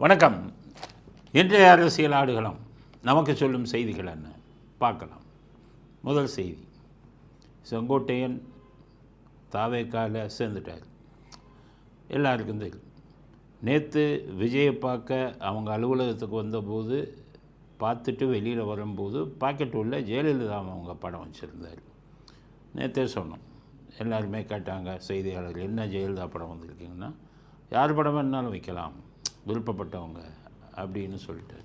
வணக்கம். இன்றைய அரசியல் ஆடுகளம் நமக்கு சொல்லும் செய்திகள் என்ன? பார்க்கலாம். முதல் செய்தி. செங்கோட்டையன் தாவேக்கால சேர்ந்துட்டார். எல்லாருக்கும் தெரியும். நேற்று விஜயை பார்க்க அவங்க அலுவலகத்துக்கு வந்தபோது பார்த்துட்டு வெளியில் வரும்போது பாக்கெட் உள்ள ஜெயலலிதா அவங்க படம் வச்சுருந்தார். நேற்றே சொன்னோம். எல்லாருமே கேட்டாங்க செய்தியாளர்கள் என்ன ஜெயலலிதா படம் வந்திருக்கீங்கன்னா யார் படம் வேணாலும் வைக்கலாம். விருப்பப்பட்டவங்க அப்படின்னு சொல்லிட்டு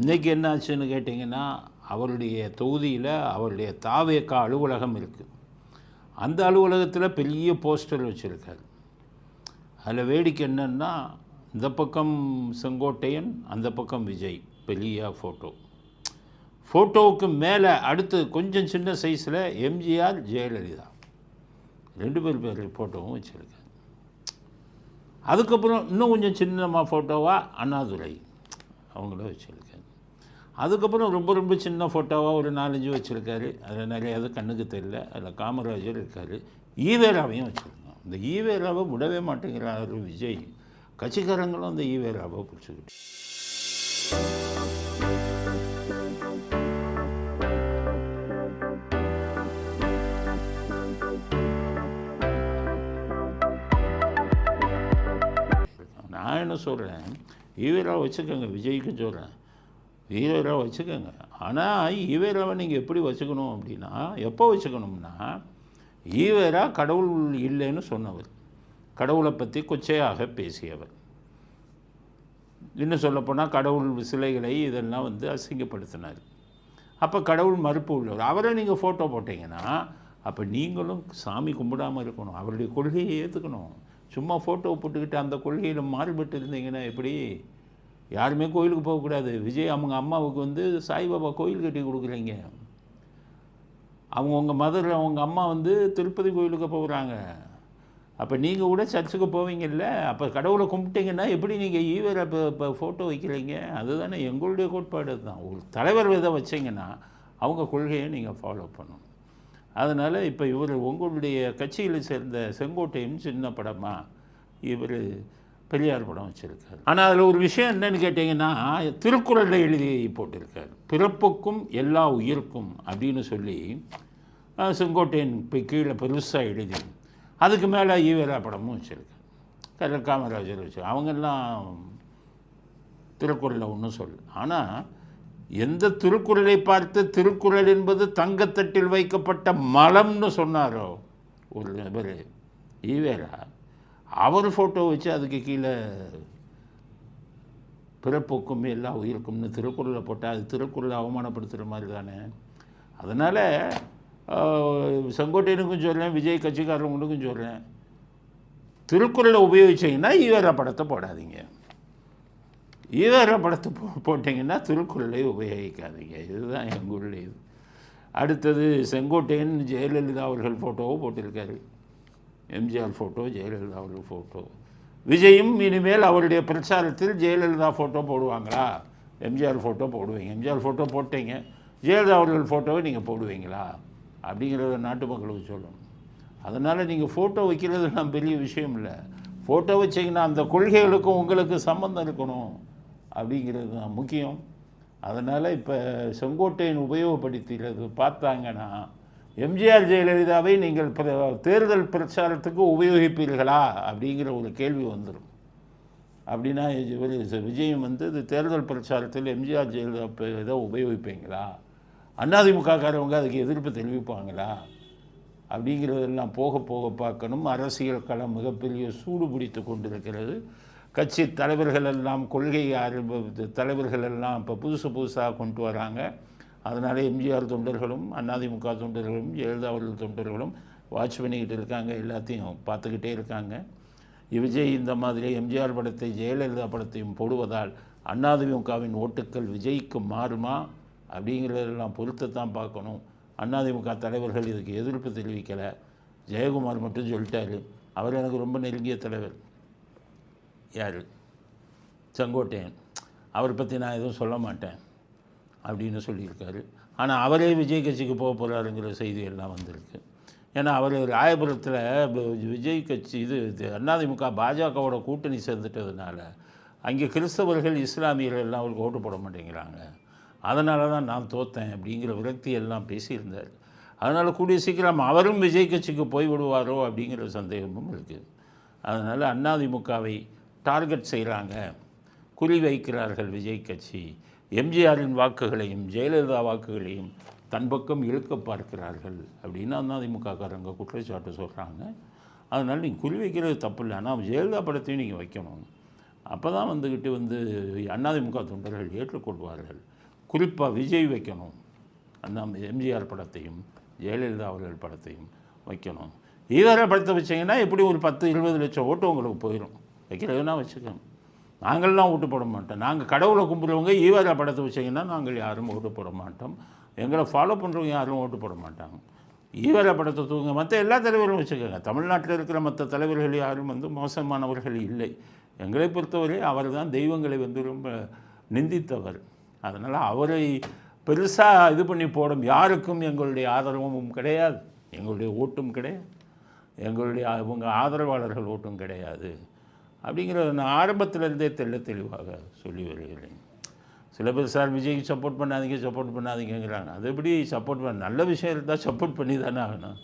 இன்றைக்கி என்ன ஆச்சுன்னு கேட்டிங்கன்னா அவருடைய தொகுதியில் அவருடைய தாவேக்கா அலுவலகம் இருக்குது அந்த அலுவலகத்தில் பெரிய போஸ்டர் வச்சுருக்காரு. அதில் வேடிக்கை என்னென்னா இந்த பக்கம் செங்கோட்டையன் அந்த பக்கம் விஜய் பெரிய ஃபோட்டோ ஃபோட்டோவுக்கு மேலே அடுத்து கொஞ்சம் சின்ன சைஸில் எம்ஜிஆர் ஜெயலலிதா. ரெண்டு பேர் பேர் ஃபோட்டோவும் வச்சுருக்காரு. அதுக்கப்புறம் இன்னும் கொஞ்சம் சின்னமாக ஃபோட்டோவாக அண்ணாதுரை. அவங்கள வச்சுருக்காரு. அதுக்கப்புறம் ரொம்ப ரொம்ப சின்ன ஃபோட்டோவாக ஒரு நாலஞ்சு வச்சுருக்காரு. அதில் நிறைய அது கண்ணுக்கு தெரியல. அதில் காமராஜர் இருக்கார். ஈவேராவையும் வச்சுருக்கோம். இந்த ஈவேராவை விடவே மாட்டேங்கிறாரு விஜய். கட்சிக்காரங்களும் அந்த ஈவேராவை பிடிச்சிக்கிட்டு. சொல்கிறேன் ஈவேராவை வச்சுக்கோங்க விஜய்க்கு சொல்கிறேன் ஈவேரா வச்சுக்கோங்க. ஆனால் ஈவேராவை நீங்கள் எப்படி வச்சுக்கணும் அப்படின்னா எப்போ வச்சுக்கணும்னா ஈவேரா கடவுள் இல்லைன்னு சொன்னவர். கடவுளை பற்றி கொச்சையாக பேசியவர். இன்னும் சொல்லப்போனால் கடவுள் சிலைகளை இதெல்லாம் வந்து அசிங்கப்படுத்தினார். அப்போ கடவுள் மறுப்பு உள்ளவர். அவரை நீங்கள் ஃபோட்டோ போட்டிங்கன்னா அப்போ நீங்களும் சாமி கும்பிடாமல் இருக்கணும். அவருடைய கொள்கையை ஏற்றுக்கணும் சும்மா ஃபோட்டோ போட்டுக்கிட்டு அந்த கொள்கையில் மாறுபட்டு இருந்தீங்கன்னா எப்படி? யாருமே கோயிலுக்கு போகக்கூடாது. விஜய் அவங்க அம்மாவுக்கு வந்து சாய்பாபா கோயில் கட்டி கொடுக்குறீங்க. அவங்க உங்கள் மதரில் அவங்க அம்மா வந்து திருப்பதி கோயிலுக்கு போகிறாங்க அப்போ நீங்கள் கூட சர்ச்சுக்கு போவீங்கல்ல? அப்போ கடவுளை கும்பிட்டீங்கன்னா எப்படி நீங்கள் ஈவரை இப்போ இப்போ ஃபோட்டோ வைக்கிறீங்க? அதுதானே எங்களுடைய கோட்பாடு தான் ஒரு தலைவர் இதை வச்சிங்கன்னா அவங்க கொள்கையை நீங்கள் ஃபாலோ பண்ணணும். அதனால் இப்போ இவர் உங்களுடைய கட்சியில் சேர்ந்த செங்கோட்டையும் சின்ன படமா இவர் பெரியார் படம் வச்சுருக்காரு. ஆனால் அதில் ஒரு விஷயம் என்னன்னு கேட்டிங்கன்னா திருக்குறளில் எழுதி போட்டிருக்கார். பிறப்புக்கும் எல்லா உயிருக்கும் அப்படின்னு சொல்லி செங்கோட்டையன் இப்போ கீழே பெருசாக எழுதி அதுக்கு மேலே ஈவேரா படமும் வச்சுருக்காரு. கல காமராஜர் வச்சு அவங்கெல்லாம் திருக்குறளில் ஒன்றும் சொல்லு ஆனால் எந்த திருக்குறளை பார்த்து திருக்குறள் என்பது தங்கத்தட்டில் வைக்கப்பட்ட மலம்னு சொன்னாரோ? ஒரு நபர் ஈவேரா. அவர் ஃபோட்டோ வச்சு அதுக்கு கீழே பிறப்புக்கும் எல்லா உயிருக்கும்னு திருக்குறளை போட்டால் அது திருக்குறளை அவமானப்படுத்துகிற மாதிரி தானே? அதனால் செங்கோட்டையனுக்கும் சொல்கிறேன் விஜய் கட்சிக்காரங்களுக்கும் சொல்கிறேன் திருக்குறளை உபயோகிச்சிங்கன்னா ஈவேரா படத்தை போடாதீங்க. ஈவேரா படத்து போ போட்டிங்கன்னா திருக்குறளை உபயோகிக்காதீங்க. இதுதான் எங்கள் இது அடுத்தது செங்கோட்டையன் ஜெயலலிதா அவர்கள் ஃபோட்டோவும் போட்டிருக்காரு. எம்ஜிஆர் ஃபோட்டோ ஜெயலலிதா அவர்கள் ஃபோட்டோ விஜயும் இனிமேல் அவருடைய பிரச்சாரத்தில் ஜெயலலிதா ஃபோட்டோ போடுவாங்களா? எம்ஜிஆர் ஃபோட்டோ போடுவீங்க. எம்ஜிஆர் ஃபோட்டோ போட்டீங்க. ஜெயலலிதா அவர்கள் ஃபோட்டோவை நீங்கள் போடுவீங்களா? அப்படிங்கிறத நாட்டு மக்களுக்கு சொல்லணும். அதனால் நீங்கள் ஃபோட்டோ வைக்கிறது நான் பெரிய விஷயம் இல்லை. ஃபோட்டோ வச்சிங்கன்னா அந்த கொள்கைகளுக்கும் உங்களுக்கு சம்மந்தம் இருக்கணும். அப்படிங்கிறது தான் முக்கியம். அதனால் இப்போ செங்கோட்டையன் உபயோகப்படுத்திறது பார்த்தாங்கன்னா எம்ஜிஆர் ஜெயலலிதாவை நீங்கள் பிர- தேர்தல் பிரச்சாரத்துக்கு உபயோகிப்பீர்களா? அப்படிங்கிற ஒரு கேள்வி வந்துடும் அப்படின்னா விஜயம் வந்து இது தேர்தல் பிரச்சாரத்தில் எம்ஜிஆர் ஜெயலலிதா இதை உபயோகிப்பீங்களா? அதிமுககாரவங்க அதுக்கு எதிர்ப்பு தெரிவிப்பாங்களா? அப்படிங்கிறதெல்லாம் போக போக பார்க்கணும். அரசியல் களம் மிகப்பெரிய சூடு பிடித்து கொண்டிருக்கிறது. கட்சி தலைவர்கள் எல்லாம் கொள்கை ஆரம்ப தலைவர்கள் எல்லாம் இப்போ புதுசு புதுசாக கொண்டு வராங்க. அதனால் எம்ஜிஆர் தொண்டர்களும் அதிமுக தொண்டர்களும் ஜெயலலிதா அவர்கள் தொண்டர்களும் வாட்ச் பண்ணிக்கிட்டு இருக்காங்க எல்லாத்தையும் பார்த்துக்கிட்டே இருக்காங்க. விஜய் இந்த மாதிரி எம்ஜிஆர் படத்தை ஜெயலலிதா படத்தையும் போடுவதால் அதிமுகவின் ஓட்டுக்கள் விஜய்க்கு மாறுமா? அப்படிங்கிறதெல்லாம் பொறுத்துத்தான் பார்க்கணும். அதிமுக தலைவர்கள் இதுக்கு எதிர்ப்பு தெரிவிக்கலை. ஜெயக்குமார் மட்டும் சொல்லிட்டாரு. அவர் எனக்கு ரொம்ப நெருங்கிய தலைவர். யார்? செங்கோட்டையன். அவரை பற்றி நான் எதுவும் சொல்ல மாட்டேன் அப்படின்னு சொல்லியிருக்காரு. ஆனால் அவரே விஜய் கட்சிக்கு போக போகிறாருங்கிற செய்தி எல்லாம் வந்திருக்கு. ஏன்னா அவர் ராயபுரத்தில் விஜய் கட்சி இது இது அதிமுக பாஜகவோட கூட்டணி சேர்ந்துட்டதுனால அங்கே கிறிஸ்தவர்கள் இஸ்லாமியர்கள் எல்லாம் அவருக்கு ஓட்டு போட மாட்டேங்கிறாங்க. அதனால தான் நான் தோத்தேன் அப்படிங்கிற விரக்தி எல்லாம் பேசியிருந்தார். அதனால் கூடிய சீக்கிரம் அவரும் விஜய் கட்சிக்கு போய் விடுவாரோ அப்படிங்கிற சந்தேகமும் இருக்குது அதனால் அதிமுகவை டார்கெட் செய்கிறாங்க. குறி வைக்கிறார்கள் விஜய் கட்சி. எம்ஜிஆரின் வாக்குகளையும் ஜெயலலிதா வாக்குகளையும் தன் பக்கம் இழுக்க பார்க்கிறார்கள் அப்படின்னு அதிமுகக்காரங்க குற்றச்சாட்டு சொல்கிறாங்க அதனால் நீங்கள் குறி வைக்கிறது தப்பு இல்லை. ஆனால் ஜெயலலிதா படத்தையும் நீங்கள் வைக்கணும். அப்போ தான் வந்துக்கிட்டு வந்து அதிமுக தொண்டர்கள் ஏற்றுக்கொள்வார்கள். குறிப்பாக விஜய் வைக்கணும். அண்ணா எம்ஜிஆர் படத்தையும் ஜெயலலிதா அவர்கள் படத்தையும் வைக்கணும். ஈவேரா படத்தை வச்சிங்கன்னா எப்படி ஒரு பத்து இருபது லட்சம் ஓட்டு உங்களுக்கு போயிடும் வைக்கிறதுனா வச்சுக்கணும் நாங்கள்லாம் ஓட்டு போட மாட்டோம். நாங்கள் கடவுளை கும்பிட்றவங்க ஈவேரா படத்தை வச்சிங்கன்னா நாங்கள் யாரும் ஓட்டு போட மாட்டோம். எங்களை ஃபாலோ பண்ணுறவங்க யாரும் ஓட்டு போட மாட்டாங்க. ஈவேரா படத்தை தூங்க மற்ற எல்லா தலைவரும் வச்சுக்கோங்க. தமிழ்நாட்டில் இருக்கிற மற்ற தலைவர்கள் யாரும் வந்து மோசமானவர்கள் இல்லை. எங்களை பொறுத்தவரை அவர் தான் தெய்வங்களை வந்து ரொம்ப நிந்தித்தவர். அதனால் அவரை பெருசாக இது பண்ணி போடும் யாருக்கும் எங்களுடைய ஆதரவும் கிடையாது. எங்களுடைய ஓட்டும் கிடையாது. எங்களுடைய அவங்க ஆதரவாளர்கள் ஓட்டும் கிடையாது. அப்படிங்கிறத நான் ஆரம்பத்திலேருந்தே தெல்ல தெளிவாக சொல்லி வருகிறேன். சில பேர் சார் விஜய்க்கு சப்போர்ட் பண்ணாதீங்க சப்போர்ட் பண்ணாதீங்கிறாங்க அது எப்படி சப்போர்ட் பண்ண நல்ல விஷயம் இருந்தால் சப்போர்ட் பண்ணி தானே ஆகணும்.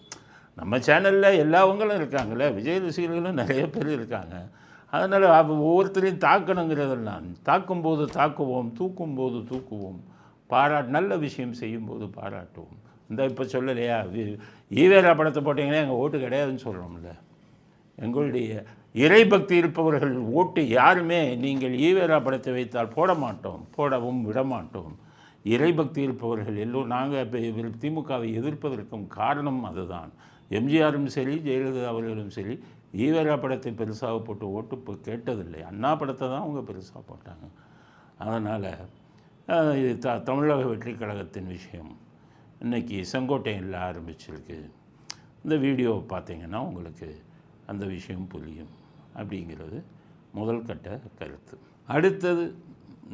நம்ம சேனலில் எல்லாவங்களும் இருக்காங்களே விஜய் ரசிகர்களும் நிறைய பேர் இருக்காங்க. அதனால் ஒவ்வொருத்தரையும் தாக்கணுங்கிறதெல்லாம் தாக்கும்போது தாக்குவோம் தூக்கும்போது தூக்குவோம் பாராட் நல்ல விஷயம் செய்யும்போது பாராட்டுவோம். இந்த இப்போ சொல்லலையா? வி- ஈவேரா படத்தை போட்டிங்கன்னா எங்கள் ஓட்டு கிடையாதுன்னு சொல்கிறோம்ல எங்களுடைய இறைபக்தி இருப்பவர்கள் ஓட்டு யாருமே நீங்கள் ஈவேரா படத்தை வைத்தால் போட மாட்டோம் போடவும் விட மாட்டோம். இறைபக்தி இருப்பவர்கள் எல்லோரும் நாங்கள் திமுகவை எதிர்ப்பதற்கும் காரணம் அதுதான். எம்ஜிஆரும் சரி ஜெயலலிதா அவர்களும் சரி ஈவேரா படத்தை பெருசாக போட்டு ஓட்டு இப்போ கேட்டதில்லை. அண்ணா படத்தை தான் அவங்க பெருசாக போட்டாங்க. அதனால் இது த தமிழக வெற்றி கழகத்தின் விஷயம். இன்றைக்கி செங்கோட்டையில் ஆரம்பிச்சிருக்கு. இந்த வீடியோவை பார்த்தீங்கன்னா உங்களுக்கு அந்த விஷயம் புரியும். அப்படிங்கிறது முதல் கட்ட கருத்து. அடுத்தது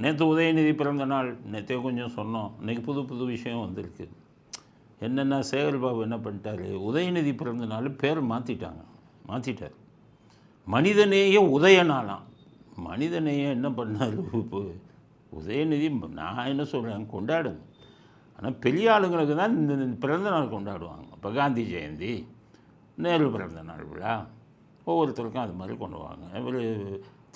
நேற்று உதயநிதி பிறந்த நாள் நேற்றே கொஞ்சம் சொன்னோம். இன்றைக்கி புது புது விஷயம் வந்திருக்கு. என்னென்னா சேகர்பாபு என்ன பண்ணிட்டாரு? உதயநிதி பிறந்த நாள் பேர் மாற்றிட்டாங்க மாற்றிட்டார் மனிதநேய உதயநாளாம் மனிதநேயம் என்ன பண்ணார்? இப்போ உதயநிதி நான் என்ன சொல்கிறேன் கொண்டாடுங்க. ஆனால் பெரிய ஆளுங்களுக்கு தான் இந்த இந்த பிறந்த நாள் கொண்டாடுவாங்க. இப்போ காந்தி ஜெயந்தி நேரு பிறந்த நாள் விழா. ஒவ்வொருத்தருக்கும் அது மாதிரி கொண்டுவாங்க இவர்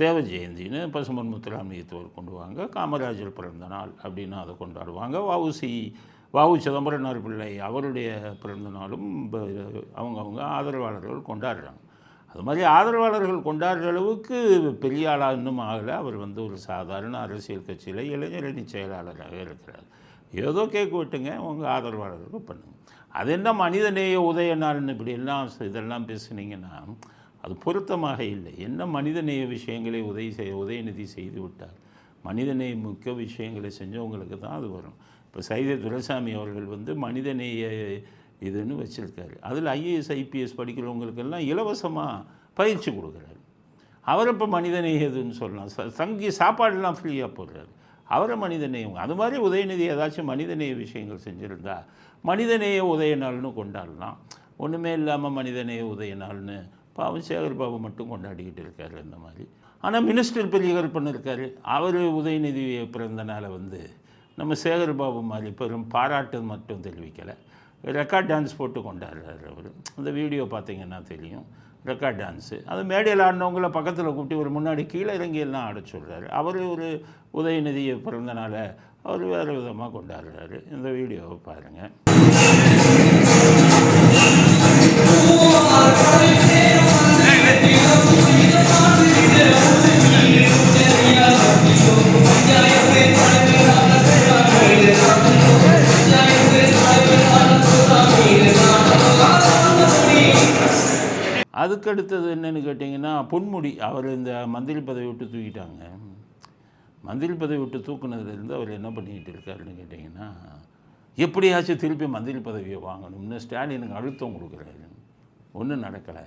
தேவ ஜெயந்தின்னு பசுமன் முத்துராமலிங்கத்தவர் கொண்டுவாங்க காமராஜர் பிறந்த நாள் அப்படின்னு அதை கொண்டாடுவாங்க. வவுசி வஉ சிதம்பரனார் பிள்ளை அவருடைய பிறந்த நாளும் அவங்கவுங்க ஆதரவாளர்கள் கொண்டாடுறாங்க. அது மாதிரி ஆதரவாளர்கள் கொண்டாடுற அளவுக்கு பெரிய ஆளாக இன்னும் ஆகலை. அவர் வந்து ஒரு சாதாரண அரசியல் கட்சியில் இளைஞரணி செயலாளராக இருக்கிறார். ஏதோ கேக் விட்டுங்க உங்கள் ஆதரவாளர்களுக்கு பண்ணுங்க. அது என்ன மனிதநேய உதயனார்னு இப்படி எல்லாம் இதெல்லாம் பேசுனீங்கன்னா அது பொருத்தமாக இல்லை. என்ன மனிதநேய விஷயங்களை உதவி செய் உதயநிதி செய்து விட்டார்? மனிதநேய முக்கிய விஷயங்களை செஞ்சவங்களுக்கு தான் அது வரும். இப்போ சைத துரைசாமி அவர்கள் வந்து மனிதநேய இதுன்னு வச்சுருக்காரு. அதில் ஐஏஎஸ் ஐபிஎஸ் படிக்கிறவங்களுக்கெல்லாம் இலவசமாக பயிற்சி கொடுக்குறாரு. அவர் இப்போ மனிதநேய இதுன்னு சொல்லலாம். ச- தங்கி சாப்பாடுலாம் ஃப்ரீயாக போடுறாரு. அவரை மனிதநேயம் அது மாதிரி உதயநிதி ஏதாச்சும் மனிதநேய விஷயங்கள் செஞ்சுருந்தா மனிதநேய உதய நாள்னு கொண்டாடலாம். ஒன்றுமே இல்லாமல் மனிதநேய உதய நாள்னு பாவம் சேகர் பாபு மட்டும் கொண்டாடிக்கிட்டு இருக்காரு அந்த மாதிரி. ஆனால் மினிஸ்டர் பெரியவர் பண்ணியிருக்காரு அவர் உதயநிதி பிறந்தனால வந்து நம்ம சேகர் பாபு மாதிரி பெரும் பாராட்டு மட்டும் தெரிவிக்கலை. ரெக்கார்ட் டான்ஸ் போட்டு கொண்டாடுறாரு அவர். அந்த வீடியோ பார்த்தீங்கன்னா தெரியும். ரெக்கார்ட் டான்ஸு அது மேடையில் ஆடினவங்கள பக்கத்தில் கூப்பிட்டு ஒரு முன்னாடி கீழே இறங்கி எல்லாம் ஆட சொல்கிறாரு அவர் ஒரு உதயநிதியை பிறந்தனால அவர் வேறு விதமாக கொண்டாடுறாரு. இந்த வீடியோவை பாருங்கள் அதுக்கு அடுத்தது கேட்டிங்கன்னா பொன்முடி அவர் இந்த மந்திரி பதவி விட்டு தூக்கிட்டாங்க. மந்திரி பதவி விட்டு தூக்குனதுலேருந்து அவர் என்ன பண்ணிக்கிட்டு இருக்காருன்னு கேட்டிங்கன்னா எப்படியாச்சும் திருப்பி மந்திரி பதவியை வாங்கணும்னு ஸ்டாலினுக்கு அழுத்தம் கொடுக்குறாரு. ஒன்றும் நடக்கலை.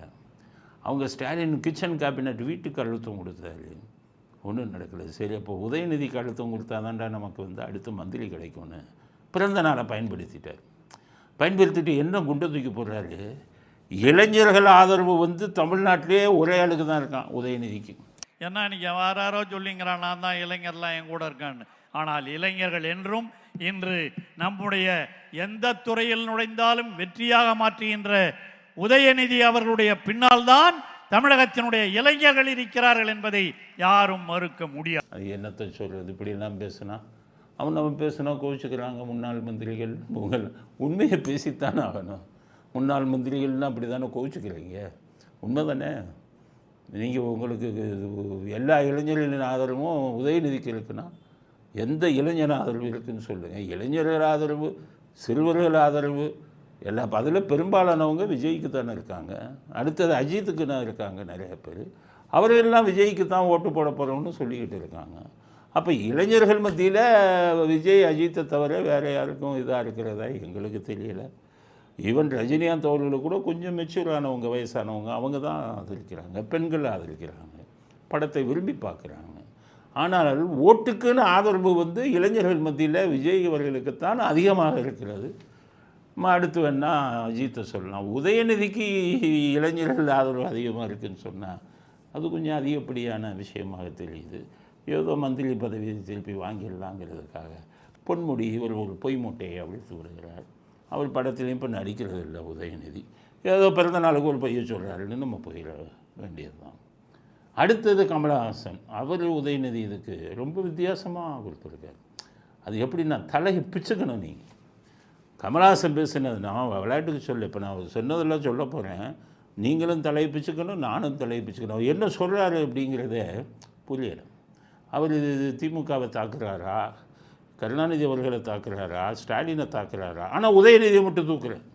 அவங்க ஸ்டாலின் கிச்சன் கேபினட் வீட்டுக்கு அழுத்தம் கொடுத்தாரு. ஒன்றும் நடக்கலை. சரி அப்போ உதயநிதிக்கு அழுத்தம் கொடுத்தாதான்டா நமக்கு வந்து அடுத்து மந்திரி கிடைக்கும்னு பிறந்த நாளை பயன்படுத்திட்டார். பயன்படுத்திட்டு என்ன குண்டை தூக்கி போடுறாரு? இளைஞர்கள் ஆதரவு வந்து தமிழ்நாட்டிலே ஒரே ஆளுக்கு தான் இருக்கான் உதயநிதிக்கு. என்ன இன்னைக்கு யாராரோ சொல்லிங்கிறான் நான் தான் இளைஞர்லாம் என் கூட இருக்கான்னு. ஆனால் இளைஞர்கள் என்றும் இன்று நம்முடைய எந்த துறையில் நுழைந்தாலும் வெற்றியாக மாற்றுகின்ற உதயநிதி அவர்களுடைய பின்னால் தான் தமிழகத்தினுடைய இளைஞர்கள் இருக்கிறார்கள் என்பதை யாரும் மறுக்க முடியாது. அது என்னத்தை சொல்கிறது இப்படிலாம் பேசுனா? அவன் நம்ம பேசுனா கோவிச்சுக்கிறாங்க முன்னாள் மந்திரிகள் உங்கள் உண்மையை பேசித்தானே ஆகணும். முன்னாள் மந்திரிகள்லாம் அப்படி தானே கோவிச்சுக்கிறீங்க? உண்மை தானே நீங்கள் உங்களுக்கு இது எல்லா இளைஞர்களின் ஆதரவும் உதயநிதிக்கு இருக்குன்னா எந்த இளைஞர் ஆதரவு இருக்குன்னு சொல்லுங்கள் இளைஞர்கள் ஆதரவு சிறுவர்கள் ஆதரவு எல்லா அதில் பெரும்பாலானவங்க விஜய்க்கு தானே இருக்காங்க. அடுத்தது அஜித்துக்கு தான் இருக்காங்க நிறைய பேர். அவர்களெல்லாம் விஜய்க்கு தான் ஓட்டு போட போகிறோம்னு சொல்லிக்கிட்டு இருக்காங்க. அப்போ இளைஞர்கள் மத்தியில் விஜய் அஜித்தை தவிர வேறு யாருக்கும் இதாக இருக்கிறதா எங்களுக்கு தெரியலை. ஈவன் ரஜினிகாந்த் அவர்களுக்கு கூட கொஞ்சம் மெச்சூரானவங்க வயசானவங்க அவங்க தான் ஆதரிக்கிறாங்க. பெண்கள் ஆதரிக்கிறாங்க. படத்தை விரும்பி பார்க்குறாங்க. ஆனால் ஓட்டுக்குன்னு ஆதரவு வந்து இளைஞர்கள் மத்தியில் விஜய் அவர்களுக்குத்தான் அதிகமாக இருக்கிறது. அடுத்து வேணா அஜித்தை சொல்லலாம். உதயநிதிக்கு இளைஞர்கள் ஆதரவு அதிகமாக இருக்குதுன்னு சொன்னால் அது கொஞ்சம் அதிகப்படியான விஷயமாக தெரியுது. ஏதோ மந்திரி பதவி திருப்பி வாங்கிடலாங்கிறதுக்காக பொன்முடி இவர் ஒரு பொய் மூட்டையை அவிழ்த்து விடுகிறார். அவர் படத்துலேயும் இப்போ நடிக்கிறது இல்லை உதயநிதி. ஏதோ பிறந்த நாளுக்கு ஒரு பையன் சொல்கிறாருன்னு நம்ம போயிட வேண்டியது தான் அடுத்தது கமலஹாசன். அவர் உதயநிதி இதுக்கு ரொம்ப வித்தியாசமாக கொடுத்துருக்காரு. அது எப்படின்னா தலையை பிச்சுக்கணும் நீங்கள் கமலஹாசன் பேசுனது நான் விளையாட்டுக்கு சொல்ல இப்போ நான் சொன்னதெல்லாம் சொல்ல போகிறேன் நீங்களும் தலையை பிச்சுக்கணும் நானும் தலையை பிச்சுக்கணும். அவர் என்ன சொல்கிறாரு அப்படிங்கிறத புரியலை. அவர் இது திமுகவை தாக்குறாரா? கருணாநிதி அவர்களை தாக்குறாரா? ஸ்டாலினை தாக்குறாரா? ஆனால் உதயநிதியை மட்டும் தூக்குறேன்.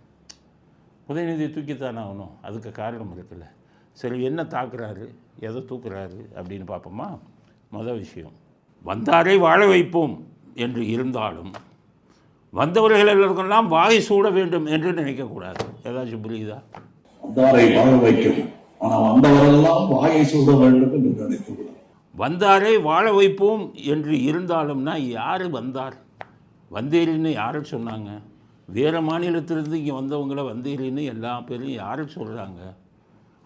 உதயநிதியை தூக்கித்தானே ஆகணும். அதுக்கு காரணம் இருக்குல்ல. சரி என்ன தாக்குறாரு? எதை தூக்குறாரு? அப்படின்னு பார்ப்போமா? மொதல் விஷயம் வந்தாரை வாழ வைப்போம் என்று இருந்தாலும் வந்தவர்கள் எல்லோருக்கெல்லாம் வாய் சூட வேண்டும் என்று நினைக்கக்கூடாது ஏதாச்சும் புரியுதா? வந்தாரை வாழ வைக்கும். ஆனால் வந்தவரெல்லாம் வாயை சூட வேண்டும் என்று நினைக்கக்கூடாது வந்தாரை வாழ வைப்போம் என்று இருந்தாலும்னா யார் வந்தார்? வந்தேரின்னு யாரை சொன்னாங்க? வேறு மாநிலத்திலிருந்து இங்கே வந்தவங்கள வந்தேரின்னு எல்லா பேரும் யாரை சொல்கிறாங்க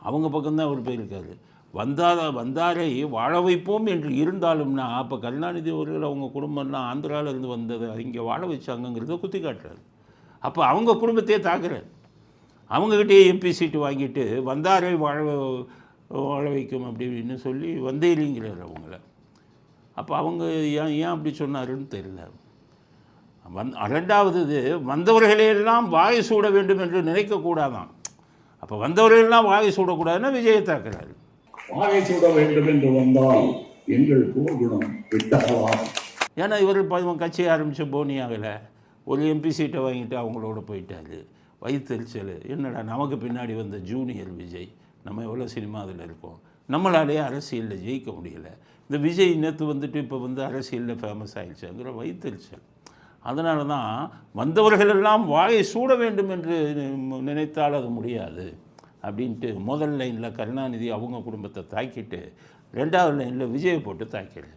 அவங்க பக்கம்தான் அவர் போயிருக்காரு. வந்தாத வந்தாரை வாழ வைப்போம் என்று இருந்தாலும்னா அப்போ கருணாநிதி அவர்கள் அவங்க குடும்பம்லாம் ஆந்திராவிலேருந்து இருந்து வந்தது இங்கே வாழ வச்சாங்கங்கிறத குத்தி காட்டுறாரு. அப்போ அவங்க குடும்பத்தையே தாக்குறாரு. அவங்கக்கிட்டே எம்பி சீட்டு வாங்கிட்டு வந்தாரை வாழ வாழ வைக்கும் அப்படின்னு சொல்லி வந்தேரிங்கிறார் அவங்கள. அப்போ அவங்க ஏன் ஏன் அப்படி சொன்னாருன்னு தெரியல. வந் ரெண்டாவது இது வந்தவர்களையெல்லாம் வாய் சூட வேண்டும் என்று நினைக்கக்கூடாதான் அப்போ வந்தவர்களெல்லாம் வாய் சூடக்கூடாதுன்னா விஜயை தாக்குறாரு. வாயை சூட வேண்டும் என்று வந்தால் எங்கள் போர்க்குணம் விட்டகலாம். ஏன்னா இவர் இப்போ இவன் கட்சி ஆரம்பித்த போனி ஆகலை ஒரு எம்பி சீட்டை வாங்கிட்டு அவங்களோட போயிட்டாரு. வயிற்றுச்சல் என்னடா நமக்கு பின்னாடி வந்த ஜூனியர் விஜய். நம்ம எவ்வளோ சினிமா அதில் இருக்கோம்? நம்மளாலேயே அரசியலில் ஜெயிக்க முடியலை. இந்த விஜய் நேற்று வந்துட்டு இப்போ வந்து அரசியலில் ஃபேமஸ் ஆயிடுச்சுங்கிற வைத்தறிச்சல். அதனால தான் வந்தவர்களெல்லாம் வாயை சூட வேண்டும் என்று நினைத்தால் அது முடியாது அப்படின்ட்டு முதல் லைனில் கருணாநிதி அவங்க குடும்பத்தை தாக்கிட்டு ரெண்டாவது லைனில் விஜயை போட்டு தாக்கிடுறாரு.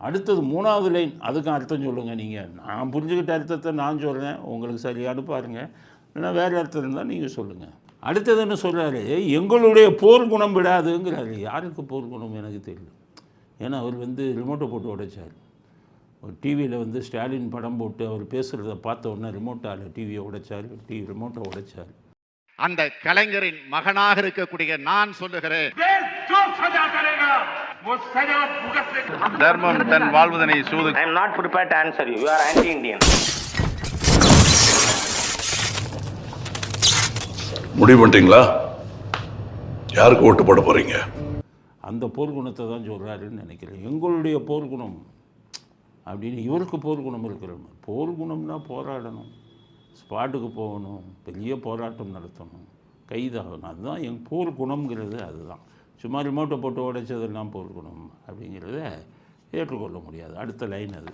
அடுத்தது மூணாவது லைன் அதுக்கும் அர்த்தம் சொல்லுங்கள் நீங்கள் நான் புரிஞ்சுக்கிட்ட அர்த்தத்தை நான் சொல்கிறேன் உங்களுக்கு சரியாக பாருங்கள் இல்லைன்னா வேறு அர்த்தம் இருந்தால் நீங்கள் சொல்லுங்கள் அடுத்தது என்ன சொல்கிறாரு எங்களுடைய போர் குணம் விடாதுங்கிறாரு. யாருக்கு போர் குணம் எனக்கு தெரியல ஏன்னா அவர் வந்து ரிமோட்டை போட்டு உடைச்சார். ஒரு டிவியில் வந்து ஸ்டாலின் படம் போட்டு அவர் பேசுகிறத பார்த்த உடனே ரிமோட்டால் டிவியை உடைச்சார். டிவி ரிமோட்டை உடைச்சார். அந்த கலைஞரின் மகனாக இருக்கக்கூடிய நான் சொல்லுகிறேன். தர்மம் தன் வாழ்வதனை சூது I not prepared answer you are anti Indian முடிவு பண்ணிட்டீங்களா? யாருக்கு ஓட்டு போட போகிறீங்க அந்த போர்க்குணத்தை தான் சொல்கிறாருன்னு நினைக்கிறேன். எங்களுடைய போர்க்குணம் அப்படின்னு இவருக்கு போர்க்குணம் இருக்கிற போர்க்குணம்னா போராடணும். ஸ்பாட்டுக்கு போகணும் பெரிய போராட்டம் நடத்தணும் கைதாகணும். அதுதான் என் போர்க்குணம்ங்கிறது அதுதான். சும்மா ரிமோட்டை போட்டு உடைச்சதெல்லாம் போர்க்குணம் அப்படிங்கிறத ஏற்றுக்கொள்ள முடியாது. அடுத்த லைன் அது.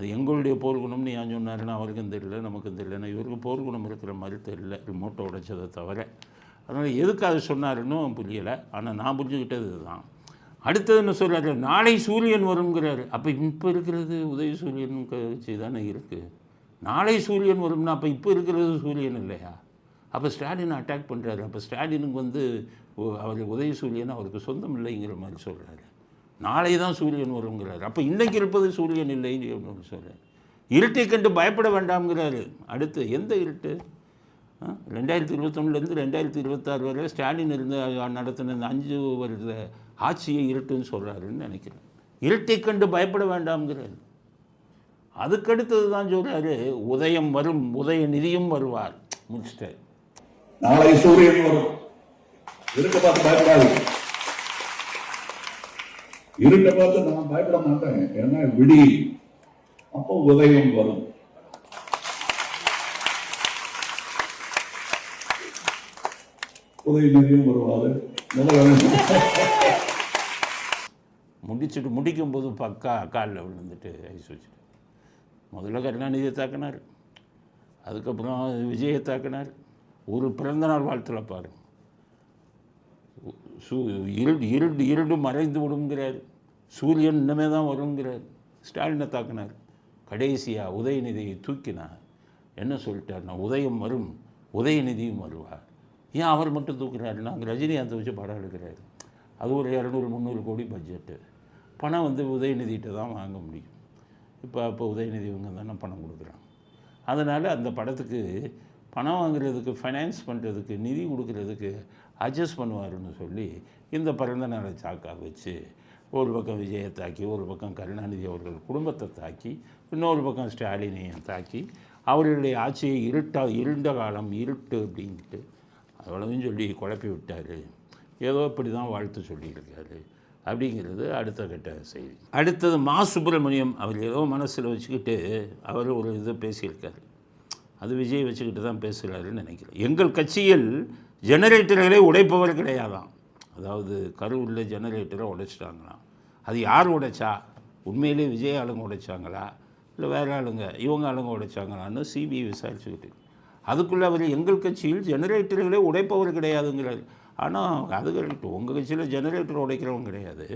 அது எங்களுடைய போர்க்குணம்னு ஏன் சொன்னாருன்னா அவருக்கும் தெரியல நமக்கும் தெரியலன்னா இவருக்கு போர்க்குணம் இருக்கிற மாதிரி தெரியல ரிமோட்டை உடைச்சதை தவிர. அதனால் எதுக்கு அது சொன்னாருன்னு புரியலை. ஆனால் நான் புரிஞ்சுக்கிட்டது இதுதான். அடுத்தது என்ன சொல்கிறாரு நாளை சூரியன் வருங்கிறாரு அப்போ இப்போ இருக்கிறது உதய சூரியன் கட்சி தானே இருக்குது நாளை சூரியன் வரும்னா அப்போ இப்போ இருக்கிறது சூரியன் இல்லையா? அப்போ ஸ்டாலின் அட்டாக் பண்ணுறாரு அப்போ ஸ்டாலினுக்கு வந்து ஒ- அவர் உதய சூரியன் அவருக்கு சொந்தம் இல்லைங்கிற மாதிரி சொல்கிறாரு நாளை தான் சூரியன் வருங்கிறார். அப்போ இன்றைக்கு இருப்பது சூரியன் இல்லை அப்படின்னு சொல்கிறார் இருட்டை கண்டு பயப்பட வேண்டாம்ங்கிறாரு. அடுத்து எந்த இருட்டு? ரெண்டாயிரத்தி இருபத்தொன்னுலேருந்து ரெண்டாயிரத்தி இருபத்தாறு வரை ஸ்டாலின் இருந்து நடத்தின இந்த அஞ்சு வருட ஆட்சியை இருட்டுன்னு சொல்கிறாருன்னு நினைக்கிறேன். இருட்டை கண்டு பயப்பட வேண்டாம்ங்கிறாரு. அதுக்கடுத்தது தான் சொல்கிறாரு உதயம் வரும் உதய நிதியும் வருவார். முடிச்சிட்டார். நாளை சூரியன் வரும். இருக்க பார்த்து பயப்படாது இருட்டை பார்த்து நான் பயப்பட மாட்டேன். ஏன்னா விடி. அப்போ உதயம் வரும். உதயநிதியும் வருவாரு முடிச்சுட்டு முடிச்சுட்டு முடிக்கும்போது பக்கா காலில் விழுந்துட்டு ஐஸ் வச்சுட்டு. முதல்ல கருணாநிதியை தாக்கினார். அதுக்கப்புறம் விஜயை தாக்கினார். ஒரு பிறந்தநாள் வாழ்த்துல பாரு சூ இருள் இருள் இருண்டு மறைந்து விடுங்கிறார். சூரியன் இன்னமே தான் வருங்கிறார். ஸ்டாலினை தாக்கினார். கடைசியாக உதயநிதியை தூக்கினார். என்ன சொல்லிட்டார்னா உதயம் வரும் உதயநிதியும் வருவார். ஏன் அவர் மட்டும் தூக்குறாருன்னா அங்கே ரஜினிகாந்தை வச்சு படம் எடுக்கிறாரு. அது ஒரு இரநூறு முந்நூறு கோடி பட்ஜெட்டு. பணம் வந்து உதயநிதிகிட்ட தான் வாங்க முடியும். இப்போ அப்போ உதயநிதி இவங்க தானே பணம் கொடுக்குறாங்க. அதனால் அந்த படத்துக்கு பணம் வாங்குறதுக்கு ஃபைனான்ஸ் பண்ணுறதுக்கு நிதி கொடுக்கறதுக்கு அட்ஜஸ்ட் பண்ணுவாருன்னு சொல்லி இந்த பிறந்த நாளை சாக்கா வச்சு ஒரு பக்கம் விஜயை தாக்கி ஒரு பக்கம் கருணாநிதி அவர்கள் குடும்பத்தை தாக்கி இன்னொரு பக்கம் ஸ்டாலினையும் தாக்கி அவர்களுடைய ஆட்சியை இருட்டா இருண்ட காலம் இருட்டு அப்படின்ட்டு அவ்வளவும் சொல்லி குழப்பி விட்டார். ஏதோ இப்படி தான் வாழ்த்து சொல்லியிருக்காரு. அப்படிங்கிறது அடுத்த கட்ட செய்தி. அடுத்தது மா. சுப்பிரமணியம் அவர் ஏதோ மனசில் வச்சுக்கிட்டு அவர் ஒரு இதை பேசியிருக்காரு. அது விஜய் வச்சுக்கிட்டு தான் பேசுகிறாருன்னு நினைக்கிறேன். எங்கள் கட்சியில் ஜெனரேட்டர்களை உடைப்பவர் கிடையாதான் அதாவது கரூரில் ஜெனரேட்டரை உடைச்சிட்டாங்களாம் அது யார் உடைச்சா? உண்மையிலே விஜய் ஆளுங்க உடைச்சாங்களா? இல்லை வேறு ஆளுங்க இவங்க ஆளுங்க உடைச்சாங்களான்னு சிபிஐ விசாரிச்சுக்கிட்டு அதுக்குள்ளே அவர் எங்கள் கட்சியில் ஜெனரேட்டர்களே உடைப்பவர் கிடையாதுங்கிறார். ஆனால் அது கரெக்ட். உங்கள் கட்சியில் ஜெனரேட்டர் உடைக்கிறவங்க கிடையாது.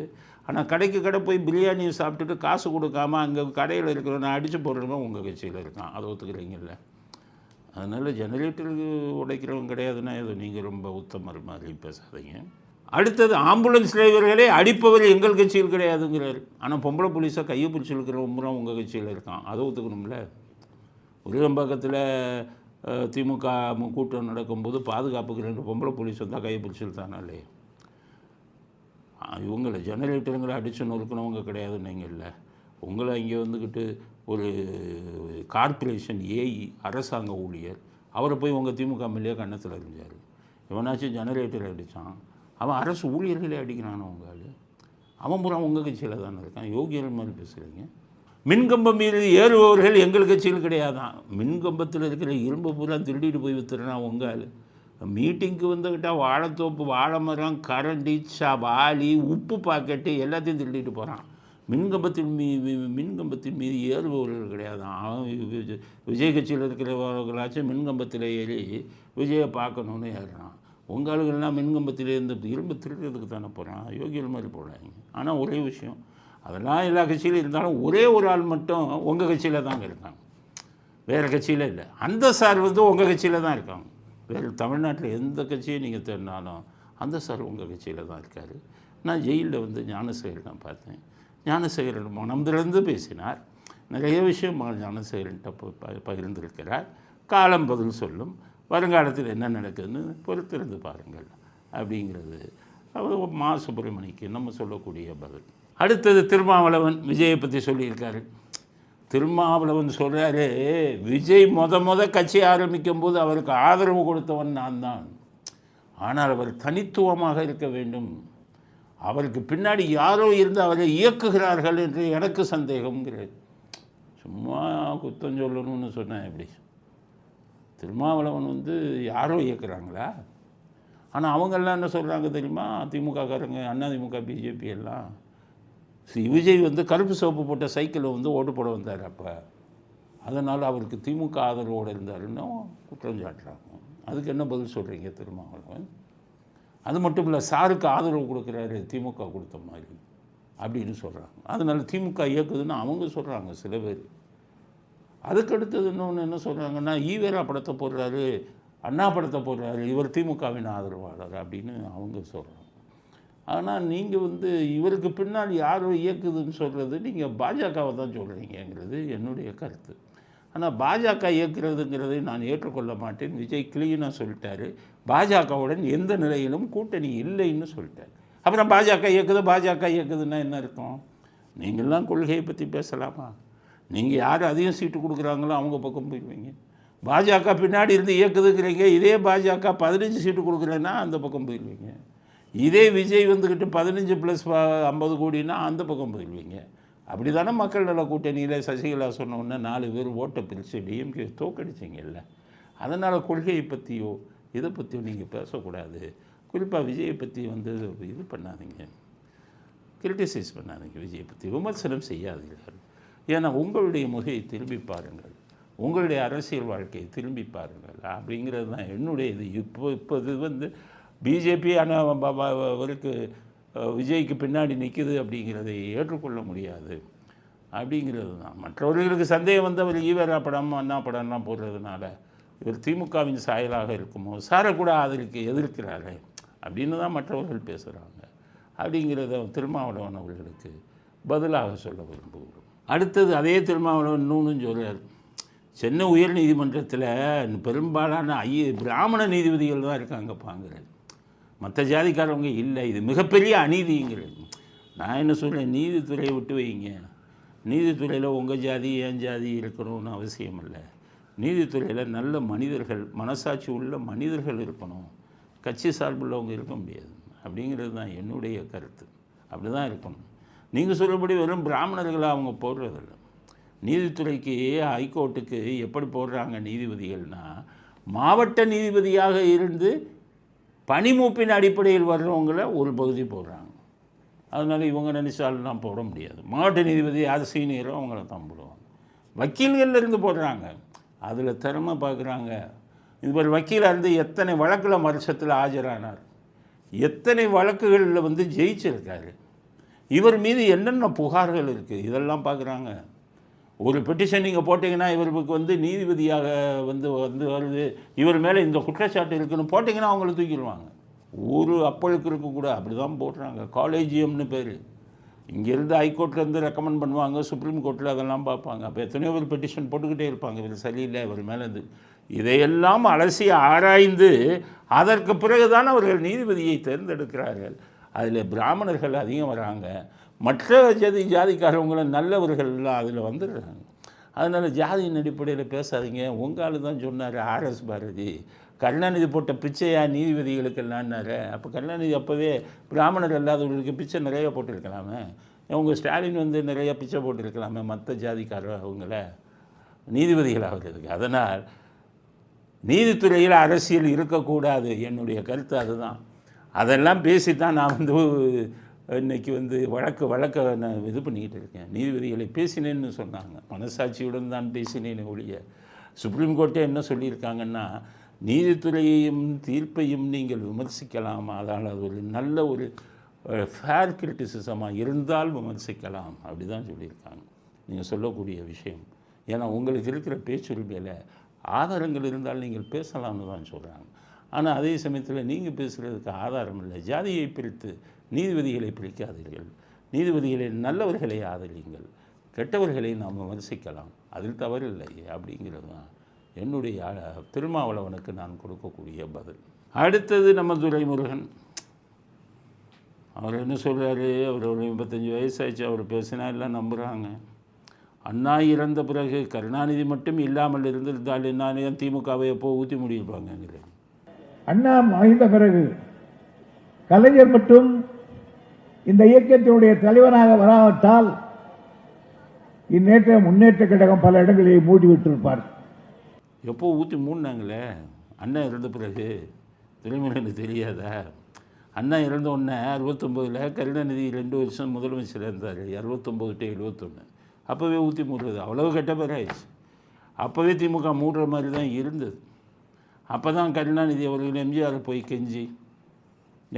ஆனால் கடைக்கு கடை போய் பிரியாணியை சாப்பிட்டுட்டு காசு கொடுக்காம அங்கே கடையில் இருக்கிறவனை அடித்து போடுறவன் உங்கள் கட்சியில் இருக்கான். அதை ஒத்துக்கிறீங்கல்ல? அதனால் ஜெனரேட்டருக்கு உடைக்கிறவங்க கிடையாதுன்னா ஏதோ நீங்கள் ரொம்ப உத்தமர் மாதிரி பேசாதீங்க. அடுத்தது ஆம்புலன்ஸ் டிரைவர்களே அடிப்பவர் எங்கள் கட்சியில் கிடையாதுங்கிறார். ஆனால் பொம்பளை போலீஸாக கையை பிடிச்சி இருக்கிறவங்க உங்கள் கட்சியில் இருக்கான். அதை ஒத்துக்கணும்ல? விருகம்பாக்கத்தில் திமுக கூட்டம் நடக்கும்போது பாதுகாப்புக்கு ரெண்டு பொம்பளை போலீஸ் வந்தால் கையை பிடிச்சிருத்தானாலே இவங்களை ஜெனரேட்டருங்களை அடித்து நீங்கள் இல்லை. உங்களை இங்கே வந்துக்கிட்டு ஒரு கார்ப்பரேஷன் ஏஇ அரசாங்க ஊழியர் அவரை போய் உங்கள் திமுக எம்எல்ஏ கன்னத்தில் இருந்தார் இவனாச்சும் ஜெனரேட்டர் அடித்தான் அவன் அரசு ஊழியர்களே அடிக்கிறான் உங்க ஆள்? அவன் பூரா உங்கள் கட்சியில் தானே இருக்கான். யோகியர் மாதிரி பேசுகிறீங்க மின்கம்பம் மீது ஏறுபவர்கள் எங்கள் கட்சியில் கிடையாதான். மின்கம்பத்தில் இருக்கிற இரும்பு பூரா திருடிட்டு போய் வித்துறனா உங்கள் ஆள்? மீட்டிங்க்கு வந்துக்கிட்டால் வாழைத்தோப்பு வாழை மரம் கரண்டி சா வாளி உப்பு பாக்கெட்டு எல்லாத்தையும் திருடிட்டு போகிறான் மின்கம்பத்தின் மீ மின்கம்பத்தின் மீது ஏறுபவர்கள் கிடையாது. விஜய் கட்சியில் இருக்கிறவர்களாச்சும் மின்கம்பத்தில் ஏறி விஜயை பார்க்கணுன்னு ஏறுறான். உங்கள் ஆளுகள்லாம் மின்கம்பத்தில் இருந்து இரும்பு திருடுறதுக்கு தானே போகிறான் யோகியல் மாதிரி போகிறாங்க ஆனால் ஒரே விஷயம் அதெல்லாம் எல்லா கட்சியிலும் இருந்தாலும் ஒரே ஒரு ஆள் மட்டும் உங்கள் கட்சியில் தாங்க இருக்காங்க. வேறு கட்சியில் இல்லை. அந்த சார் வந்து உங்கள் கட்சியில் தான் இருக்காங்க. வேறு தமிழ்நாட்டில் எந்த கட்சியை நீங்கள் தேடினாலும் அந்த சார் உங்கள் கட்சியில் தான் இருக்கார். நான் ஜெயிலில் வந்து ஞானசேகரனை பார்த்தேன். ஞானசேகரன் மனம் பேசினார். நிறைய விஷயம் ஞானசேகரன்கிட்ட போய் ப- பகிர்ந்திருக்கிறார். காலம் பதில் சொல்லும். வருங்காலத்தில் என்ன நடக்குதுன்னு பொறுத்திருந்து பாருங்கள் அப்படிங்கிறது. அவர் மா சுப்பிரமணிக்கு நம்ம சொல்லக்கூடிய பதில். அடுத்தது திருமாவளவன் விஜயை பற்றி சொல்லியிருக்காரு. திருமாவளவன் சொல்கிறாரு விஜய் மொத மொத கட்சி ஆரம்பிக்கும் போது அவருக்கு ஆதரவு கொடுத்தவன் நான் தான் ஆனால் அவர் தனித்துவமாக இருக்க வேண்டும். அவருக்கு பின்னாடி யாரோ இருந்து அவரை இயக்குகிறார்கள் என்று எனக்கு சந்தேகம்ங்கிறது. சும்மா குத்தம் சொல்லணும்னு சொன்னேன் எப்படி? திருமாவளவன் வந்து யாரோ இயக்குறாங்களா? ஆனால் அவங்கெல்லாம் என்ன சொல்கிறாங்க தெரியுமா? திமுகக்காரங்க அண்ணா திமுக பிஜேபி எல்லாம். ஸ்ரீ விஜய் வந்து கருப்பு சோப்பு போட்ட சைக்கிளில் வந்து ஓட்டு போட வந்தார் அப்போ. அதனால் அவருக்கு திமுக ஆதரவோடு இருந்தாருன்னு குற்றம் சாட்டுறாங்க. அதுக்கு என்ன பதில் சொல்கிறீங்க திருமாவளவன்? அது மட்டும் இல்லை சாருக்கு ஆதரவு கொடுக்குறாரு திமுக கொடுத்த மாதிரி. அப்படின்னு சொல்கிறாங்க அதனால் திமுக இயக்குதுன்னு அவங்க சொல்கிறாங்க சில பேர். அதுக்கடுத்தது இன்னொன்று என்ன சொல்கிறாங்கன்னா ஈவேரா படத்தை போடுறாரு அண்ணா படத்தை போடுறாரு இவர் திமுகவின் ஆதரவாளர் அப்படின்னு அவங்க சொல்கிறாங்க ஆனால் நீங்கள் வந்து இவருக்கு பின்னால் யார் இயக்குதுன்னு சொல்கிறது நீங்கள் பாஜகவை தான் சொல்கிறீங்கங்கிறது என்னுடைய கருத்து. ஆனால் பாஜக இயக்குறதுங்கிறதை நான் ஏற்றுக்கொள்ள மாட்டேன். விஜய் கிளீனாக சொல்லிட்டாரு. பாஜகவுடன் எந்த நிலையிலும் கூட்டணி இல்லைன்னு சொல்லிட்டார். அப்புறம் பாஜக இயக்குது பாஜக இயக்குதுன்னா என்ன இருக்கும் நீங்கள்லாம் கொள்கையை பற்றி பேசலாமா? நீங்கள் யார் அதிகம் சீட்டு கொடுக்குறாங்களோ அவங்க பக்கம் போயிடுவீங்க பாஜக பின்னாடி இருந்து இயக்குதுங்கிறீங்க இதே பாஜக பதினஞ்சு சீட்டு கொடுக்குறேன்னா அந்த பக்கம் போயிடுவீங்க இதே விஜய் வந்துக்கிட்டு பதினஞ்சு ப்ளஸ் ஐம்பது கோடினா அந்த பக்கம் போயிடுவீங்க அப்படி தானே மக்கள் நல கூட்டணியில் சசிகலா சொன்ன உடனே நாலு பேர் ஓட்டை பிரித்து டிஎம்கே தோக்கடிச்சிங்கல்ல. அதனால் கொள்கையை பற்றியோ இதை பற்றியும் நீங்கள் பேசக்கூடாது. குறிப்பாக விஜயை பற்றி வந்து இது பண்ணாதீங்க. கிரிட்டிசைஸ் பண்ணாதீங்க விஜயை பற்றி விமர்சனம் செய்யாதீர்கள் ஏன்னா உங்களுடைய முகையை திரும்பி பாருங்கள். உங்களுடைய அரசியல் வாழ்க்கையை திரும்பி பாருங்கள். அப்படிங்கிறது தான் என்னுடைய இது. இப்போ இப்போ இது வந்து பிஜேபி ஆனால் அவருக்கு விஜய்க்கு பின்னாடி நிற்குது அப்படிங்கிறதை ஏற்றுக்கொள்ள முடியாது. அப்படிங்கிறது தான். மற்றவர்களுக்கு சந்தேகம் வந்து அவர் ஈவேரா படம் அண்ணா படம்லாம் போடுறதுனால இவர் திமுகவின் சாயலாக இருக்குமோ சாரை கூட ஆதரிக்க எதிர்க்கிறாரே அப்படின்னு தான் மற்றவர்கள் பேசுகிறாங்க அப்படிங்கிறத திருமாவளவன் அவர்களுக்கு பதிலாக சொல்ல விரும்புகிறோம். அடுத்தது அதே திருமாவளவன் இன்னொன்று சொல்கிறார் சென்னை உயர் நீதிமன்றத்தில் பெரும்பாலான ஐய பிராமண நீதிபதிகள் தான் இருக்காங்க பாங்கிறது. மற்ற ஜாதிக்காரவங்க இல்லை. இது மிகப்பெரிய அநீதிங்கிறது. நான் என்ன சொல்கிறேன் நீதித்துறையை விட்டு வைங்க. நீதித்துறையில் உங்கள் ஜாதி என் ஜாதி இருக்கணும்னு அவசியம் இல்லை. நீதித்துறையில் நல்ல மனிதர்கள் மனசாட்சி உள்ள மனிதர்கள் இருக்கணும். கட்சி சார்புள்ளவங்க இருக்க முடியாது. அப்படிங்கிறது தான் என்னுடைய கருத்து. அப்படி தான் இருக்கணும். நீங்கள் சொல்லபடி வெறும் பிராமணர்களை அவங்க போடுறதில்ல. நீதித்துறைக்கு ஹைகோர்ட்டுக்கு எப்படி போடுறாங்க நீதிபதிகள்னா மாவட்ட நீதிபதியாக இருந்து பனிமூப்பின் அடிப்படையில் வர்றவங்கள ஒரு பகுதி போடுறாங்க. அதனால் இவங்க நினைச்சாலாம் போட முடியாது. மாவட்ட நீதிபதி யார் சீனியரோ அவங்கள தான் போடுவாங்க. வக்கீல்கள்லேருந்து போடுறாங்க. அதில் திறமை பார்க்குறாங்க இவர் வக்கீலாக இருந்து எத்தனை வழக்கில் வருஷத்தில் ஆஜரானார். எத்தனை வழக்குகளில் வந்து ஜெயிச்சிருக்காரு. இவர் மீது என்னென்ன புகார்கள் இருக்குது இதெல்லாம் பார்க்குறாங்க ஒரு பெட்டிஷன் நீங்கள் போட்டிங்கன்னா இவருக்கு வந்து நீதிபதியாக வந்து வந்து வருது. இவர் மேலே இந்த குற்றச்சாட்டு இருக்குன்னு போட்டிங்கன்னா அவங்கள தூக்கிடுவாங்க. ஒரு அப்பளுக்கு இருக்கக்கூட அப்படி தான் போடுறாங்க. காலேஜியம்னு பேர். இங்கேருந்து ஹைகோர்ட்லேருந்து ரெக்கமெண்ட் பண்ணுவாங்க சுப்ரீம் கோர்ட்டில் அதெல்லாம் பார்ப்பாங்க. அப்போ எத்தனையோ பேர் பெட்டிஷன் போட்டுக்கிட்டே இருப்பாங்க. இவர் சரியில்லை இவர் மேலே இது இதையெல்லாம் அலசி ஆராய்ந்து அதற்கு பிறகுதான் அவர்கள் நீதிபதியை தேர்ந்தெடுக்கிறார்கள். அதில் பிராமணர்கள் அதிகம் வராங்க. மற்ற ஜாதி ஜாதிக்காரவங்களும் நல்லவர்கள்லாம் அதில் வந்துடுறாங்க. அதனால் ஜாதியின் அடிப்படையில் பேசாதீங்க. உங்கள் ஆளு தான் சொன்னார் ஆர்எஸ் பாரதி. கருணாநிதி போட்ட பிச்சையா நீதிபதிகளுக்கெல்லாம்னாரு அப்போ கருணாநிதி அப்போவே பிராமணர் இல்லாதவர்களுக்கு பிச்சை நிறைய போட்டிருக்கலாமே. அவங்க ஸ்டாலின் வந்து நிறைய பிச்சை போட்டிருக்கலாமே மற்ற ஜாதிக்காரர் அவங்கள. நீதிபதிகள் ஆகிறதுக்கு அதனால் நீதித்துறையில் அரசியல் இருக்கக்கூடாது. என்னுடைய கருத்து அதுதான். அதெல்லாம் பேசி தான் நான் வந்து இன்னைக்கு வந்து வழக்கு வழக்கை நான் இது பண்ணிக்கிட்டு இருக்கேன். நீதிபதிகளை பேசினேன்னு சொன்னாங்க. மனசாட்சியுடன் தான் பேசினேன்னு ஒழிய. சுப்ரீம் கோர்ட்டே என்ன சொல்லியிருக்காங்கன்னா நீதித்துறையையும் தீர்ப்பையும் நீங்கள் விமர்சிக்கலாம். அதனால் அது ஒரு நல்ல ஒரு ஃபேர் கிரிட்டிசிசமாக இருந்தால் விமர்சிக்கலாம். அப்படி தான் சொல்லியிருக்காங்க. நீங்கள் சொல்லக்கூடிய விஷயம். ஏன்னா உங்களுக்கு இருக்கிற பேச்சுரிமையில் ஆதாரங்கள் இருந்தால் நீங்கள் பேசலாம்னு தான் சொல்கிறாங்க ஆனால் அதே சமயத்தில் நீங்கள் பேசுகிறதுக்கு ஆதாரம் இல்லை. ஜாதியை பிரித்து நீதிபதிகளை பிரிக்காதீர்கள். நீதிபதிகளை நல்லவர்களை ஆதரியுங்கள். கெட்டவர்களை நாம் விமர்சிக்கலாம். அதில் தவறில்லை அப்படிங்கிறது தான். என்னுடைய திருமாவளவனுக்கு நான் கொடுக்கக்கூடிய பதில். அடுத்தது நம்ம துரைமுருகன். அவர் என்ன சொல்கிறாரு அவர் ஒரு முப்பத்தஞ்சு வயசாச்சு அவர் பேசினா எல்லாம் நம்புகிறாங்க அண்ணா இறந்த பிறகு கருணாநிதி மட்டும் இல்லாமல் இருந்திருந்தால் என்ன திமுகவை எப்போ ஊற்றி முடியிருப்பாங்கங்கிறேன் அண்ணா மறைந்த பிறகு கலைஞர் மட்டும் இந்த இயக்கத்தினுடைய தலைவனாக வராவிட்டால் இந்நேற்ற முன்னேற்ற கழகம் பல இடங்களில் மூடிவிட்டிருப்பார் எப்போ ஊற்றி மூடினாங்களே? அண்ணன் இறந்த பிறகு. திருமணனுக்கு தெரியாதா? அண்ணா இறந்த உடனே அறுபத்தொம்போதில் கருணாநிதி ரெண்டு வருஷம் முதலமைச்சர் இருந்தார். அறுபத்தொம்போது டு எழுபத்தொன்று அப்போவே ஊற்றி மூடுறது. அவ்வளவு கெட்ட பேர் ஆயிடுச்சு. அப்போவே திமுக மூடுற மாதிரி தான் இருந்தது. அப்போ தான் கருணாநிதி அவர்கள் எம்ஜிஆர் போய் கெஞ்சி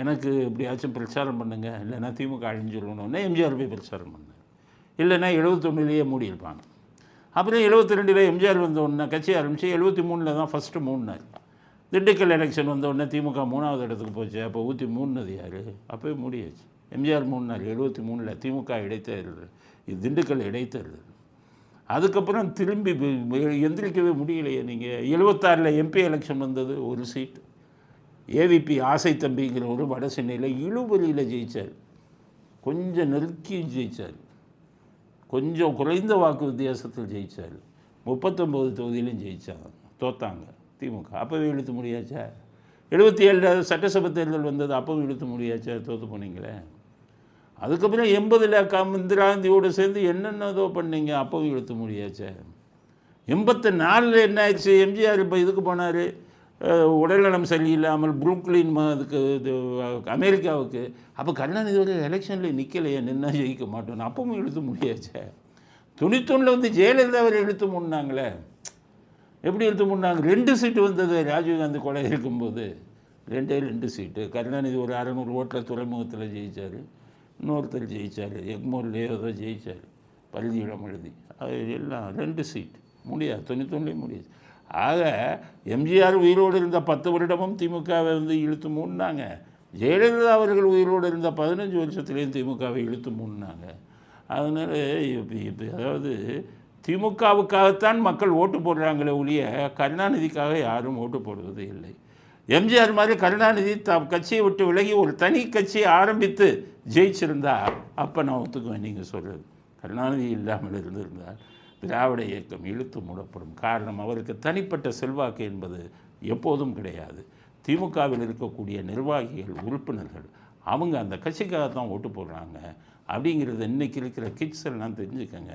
எனக்கு எப்படியாச்சும் பிரச்சாரம் பண்ணுங்க. இல்லைன்னா திமுக அழிஞ்சிடணும்னா எம்ஜிஆர் போய் பிரச்சாரம் பண்ணார். இல்லைன்னா எழுபத்தொன்னுலேயே மூடியிருப்பாங்க. அப்புறம் எழுபத்தி ரெண்டில் எம்ஜிஆர் வந்த உடனே கட்சி ஆரம்பித்து எழுபத்தி மூணில் தான் ஃபஸ்ட்டு மூடினார் திண்டுக்கல் எலெக்ஷன் வந்த உடனே திமுக மூணாவது இடத்துக்கு போச்சு. அப்போ ஊற்றி மூணுனது யார்? அப்போயே முடியாச்சு. எம்ஜிஆர் மூணுனார் எழுபத்தி மூணில் திமுக இடைத்தேர்தல். இது திண்டுக்கல் இடைத்தேர்தல். அதுக்கப்புறம் திரும்பி எந்திரிக்கவே முடியலையே நீங்கள் எழுபத்தாறில் எம்பி எலெக்ஷன் வந்தது ஒரு சீட் ஏவிபி ஆசை தம்பிங்கிற ஒரு வட சென்னையில் இழுபறியில் ஜெயித்தார் கொஞ்சம் நெருக்கி ஜெயிச்சார். கொஞ்சம் குறைந்த வாக்கு வித்தியாசத்தில் ஜெயித்தார் முப்பத்தொம்போது தொகுதியிலும் ஜெயித்தாங்க தோத்தாங்க திமுக. அப்போவே இழுத்து முடியாச்சா? எழுபத்தி ஏழில் சட்டசபை தேர்தல் வந்தது அப்பவும் இழுத்து முடியாச்சா? தோற்று போனீங்களே. அதுக்கப்புறம் எண்பதில் கம் இந்திராந்தியோடு சேர்ந்து என்னென்னதோ பண்ணீங்க அப்பவும் இழுத்து முடியாச்சே? எண்பத்தி நாலில் என்ன ஆயிடுச்சு? எம்ஜிஆர் இப்போ இதுக்கு போனார். உடல்நலம் சரியில்லாமல் புரூக்லின் அதுக்கு இது அமெரிக்காவுக்கு. அப்போ கருணாநிதி ஒரு எலெக்ஷனில் நிற்கலையே நின்னா ஜெயிக்க மாட்டோம் அப்பவும் எழுத்து முடியாச்சே துணித்தொன்னில் வந்து ஜெயலலிதா அவர் எழுத்து முன்னாங்களே எப்படி எழுத்து முன்னாங்க ரெண்டு சீட்டு வந்தது ராஜீவ்காந்தி கொலை இருக்கும்போது. ரெண்டே ரெண்டு சீட்டு. கருணாநிதி ஒரு அறநூறு ஓட்டில் துறைமுகத்தில் ஜெயித்தார் இன்னொருத்தர் ஜெயித்தார் எக்மோர்லேயே ஏதோ ஜெயிச்சார். பரிதியிடம் எழுதி. அது எல்லாம் ரெண்டு சீட் முடியாது. தொண்ணூத்தொன்னுலேயும் முடியாது. ஆக எம்ஜிஆர் உயிரோடு இருந்த பத்து வருடமும் திமுகவை வந்து இழுத்து மூடினாங்க ஜெயலலிதா அவர்கள் உயிரோடு இருந்த பதினஞ்சு வருஷத்துலேயும் திமுகவை இழுத்து மூடினாங்க அதனால் இப்போ இப்போ அதாவது திமுகவுக்காகத்தான் மக்கள் ஓட்டு போடுறாங்களே ஒழிய கருணாநிதிக்காக யாரும் ஓட்டு போடுவது இல்லை. எம்ஜிஆர் மாதிரி கருணாநிதி த கட்சியை விட்டு விலகி ஒரு தனி கட்சியை ஆரம்பித்து ஜெயிச்சிருந்தா அப்போ நான் ஒத்துக்குவேன் நீங்கள் சொல்கிறது கருணாநிதி இல்லாமல் இருந்திருந்தால். திராவிட இயக்கம் இழுத்து மூடப்படும் காரணம் அவருக்கு தனிப்பட்ட செல்வாக்கு என்பது எப்போதும் கிடையாது. திமுகவில் இருக்கக்கூடிய நிர்வாகிகள் உறுப்பினர்கள் அவங்க அந்த கட்சிக்காக தான் ஓட்டு போடுறாங்க. அப்படிங்கிறது இன்னைக்கு இருக்கிற கிட்ஸ் எல்லாம் தெரிஞ்சுக்கங்க.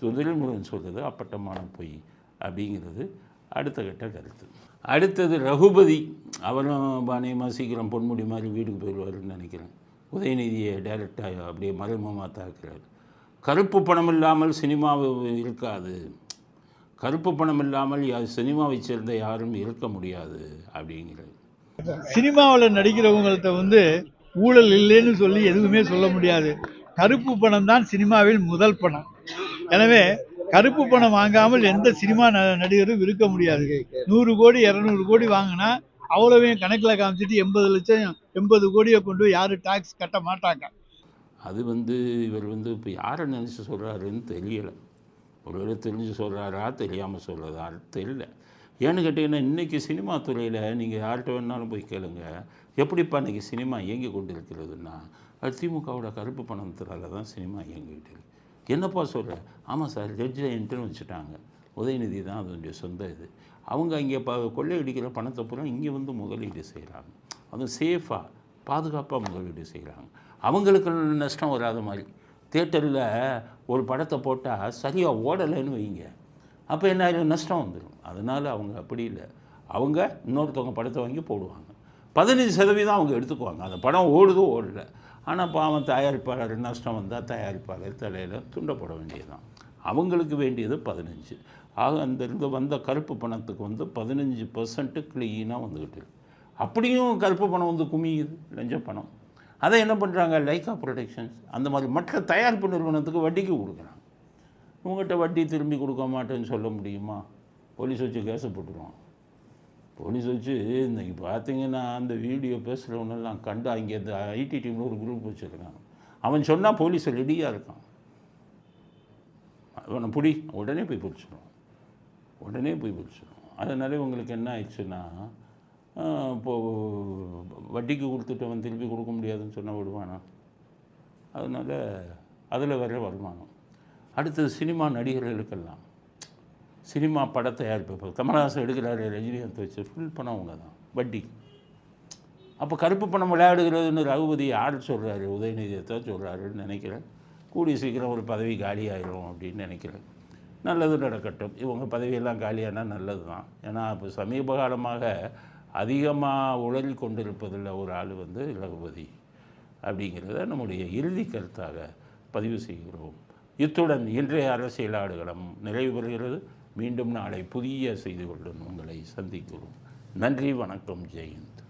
சுதந்திரமுருகன் சொல்கிறது அப்பட்டமான பொய் அப்படிங்கிறது அடுத்த கட்ட கருத்து. அடுத்தது ரகுபதி. அவரும் பாணியமாக சீக்கிரம் பொன்முடி மாதிரி வீட்டுக்கு போயிடுவாருன்னு நினைக்கிறேன். உதயநிதியை டைரெக்டாக அப்படியே மறைமுகமாக தாக்குறாரு. கருப்பு பணம் இல்லாமல் சினிமா இருக்காது. கருப்பு பணம் இல்லாமல் சினிமாவை சேர்ந்த யாரும் இருக்க முடியாது அப்படிங்கிறது. சினிமாவில் நடிக்கிறவங்கள்ட்ட வந்து ஊழல் இல்லைன்னு சொல்லி எதுவுமே சொல்ல முடியாது. கருப்பு பணம் தான் சினிமாவில் முதல் பணம். எனவே கருப்பு பணம் வாங்காமல் எந்த சினிமா ந- நடிகரும் இருக்க முடியாது. நூறு கோடி இரநூறு கோடி வாங்கினா அவ்வளவையும் கணக்கில் காமிச்சிட்டு எண்பது லட்சம் எண்பது கோடியை கொண்டு யாரும் டாக்ஸ் கட்ட மாட்டாங்க. அது வந்து இவர் வந்து இப்போ யாரை நினச்சி சொல்கிறாருன்னு தெரியலை. ஒருவேளை தெரிஞ்சு சொல்கிறாரா தெரியாமல் சொல்கிறதா தெரியல. ஏன்னு கேட்டிங்கன்னா இன்றைக்கி சினிமா துறையில் நீங்கள் யார்கிட்ட வேணாலும் போய் கேளுங்க. எப்படிப்பா இன்றைக்கி சினிமா இயங்கி கொண்டு இருக்கிறதுன்னா அது திமுகவோட கருப்பு பணத்தினால தான் சினிமா இயங்கிட்டு இருக்கு. என்னப்பா சொல்கிற ஆமாம் சார் ரெட் ஜெயண்ட்டுன்னு வச்சுட்டாங்க. உதயநிதி தான் அதனுடைய சொந்த இது. அவங்க இங்கே ப கொள்ளையடிக்கிற பணத்தை பூரா இங்கே வந்து முதலீடு செய்கிறாங்க அதுவும் சேஃபாக பாதுகாப்பாக முதலீடு செய்கிறாங்க அவங்களுக்கு நஷ்டம் வராத மாதிரி. தேட்டரில் ஒரு படத்தை போட்டால் சரியாக ஓடலைன்னு வைங்க. அப்போ என்ன ஆயிடும் நஷ்டம் வந்துடும் அதனால் அவங்க அப்படி இல்லை. அவங்க இன்னொருத்தவங்க படத்தை வாங்கி போடுவாங்க. பதினஞ்சு சதவீதம் அவங்க எடுத்துக்குவாங்க. அந்த படம் ஓடுதோ ஓடல. ஆனால் பாவம் தயாரிப்பாளர் நஷ்டம் வந்தால் தயாரிப்பாளர் தலையில் துண்டப்பட வேண்டியதுதான். அவங்களுக்கு வேண்டியது பதினஞ்சு. ஆக அந்த இருந்து வந்த கருப்பு பணத்துக்கு வந்து பதினஞ்சு பர்சன்ட்டு க்ளீனாக வந்துக்கிட்டு இருக்கு. அப்படியும் கருப்பு பணம் வந்து குமியுது லஞ்ச பணம். அதை என்ன பண்ணுறாங்க லைக்கா ப்ரொடெக்ஷன்ஸ் அந்த மாதிரி மற்ற தயாரிப்பு நிறுவனத்துக்கு வட்டிக்கு கொடுக்குறாங்க. உங்கள்கிட்ட வட்டி திரும்பி கொடுக்க மாட்டேன்னு சொல்ல முடியுமா? போலீஸ் வச்சு கேஸை போட்டுருவான். போலீஸ் வச்சு இன்றைக்கி பார்த்தீங்கன்னா அந்த வீடியோ பேசுகிறவனெல்லாம் கண்டு அங்கே இந்த ஐடி டீமில் ஒரு குரூப் வச்சுருக்கான். அவன் சொன்னால் போலீஸ் ரெடியாக இருக்கான். அவனை பிடி உடனே போய் பிடிச்சிடும் உடனே போய் பிடிச்சிடும் அதனாலே உங்களுக்கு என்ன ஆயிடுச்சுன்னா இப்போது இப்போ வட்டிக்கு கொடுத்துட்டு அவன் திருப்பி கொடுக்க முடியாதுன்னு சொன்னால் விடுவானா? அதனால் அதில் வர வருமானம். அடுத்தது சினிமா நடிகர்களுக்கெல்லாம். சினிமா பட தயாரிப்பு இப்போ கமலஹாசன் எடுக்கிறாரு ரஜினிகாந்த் வச்சு. ஃபுல் பணம் அவங்க தான் வட்டி. அப்போ கருப்பு பணம் விளையாடுகிறதுன்னு ரகுபதி யார் சொல்கிறாரு உதயநிதியை தான் சொல்கிறாருன்னு நினைக்கிறேன். கூடி சீக்கிரம் ஒரு பதவி காலியாயிரும் அப்படின்னு நினைக்கிறேன். நல்லது நடக்கட்டும். இவங்க பதவியெல்லாம் காலியானா நல்லது தான் ஏன்னா இப்போ சமீப காலமாக அதிகமாக உளறி கொண்டிருப்பதில் ஒரு ஆள் வந்து ரகுபதி அப்படிங்கிறத நம்முடைய இறுதி கருத்தாக பதிவு செய்கிறோம். இத்துடன் இன்றைய அரசியல் ஆடுகளம் நிறைவு பெறுகிறது. மீண்டும் நாளை புதிய செய்திகளுடன் உங்களை சந்திக்கிறோம். நன்றி வணக்கம் ஜெயந்த்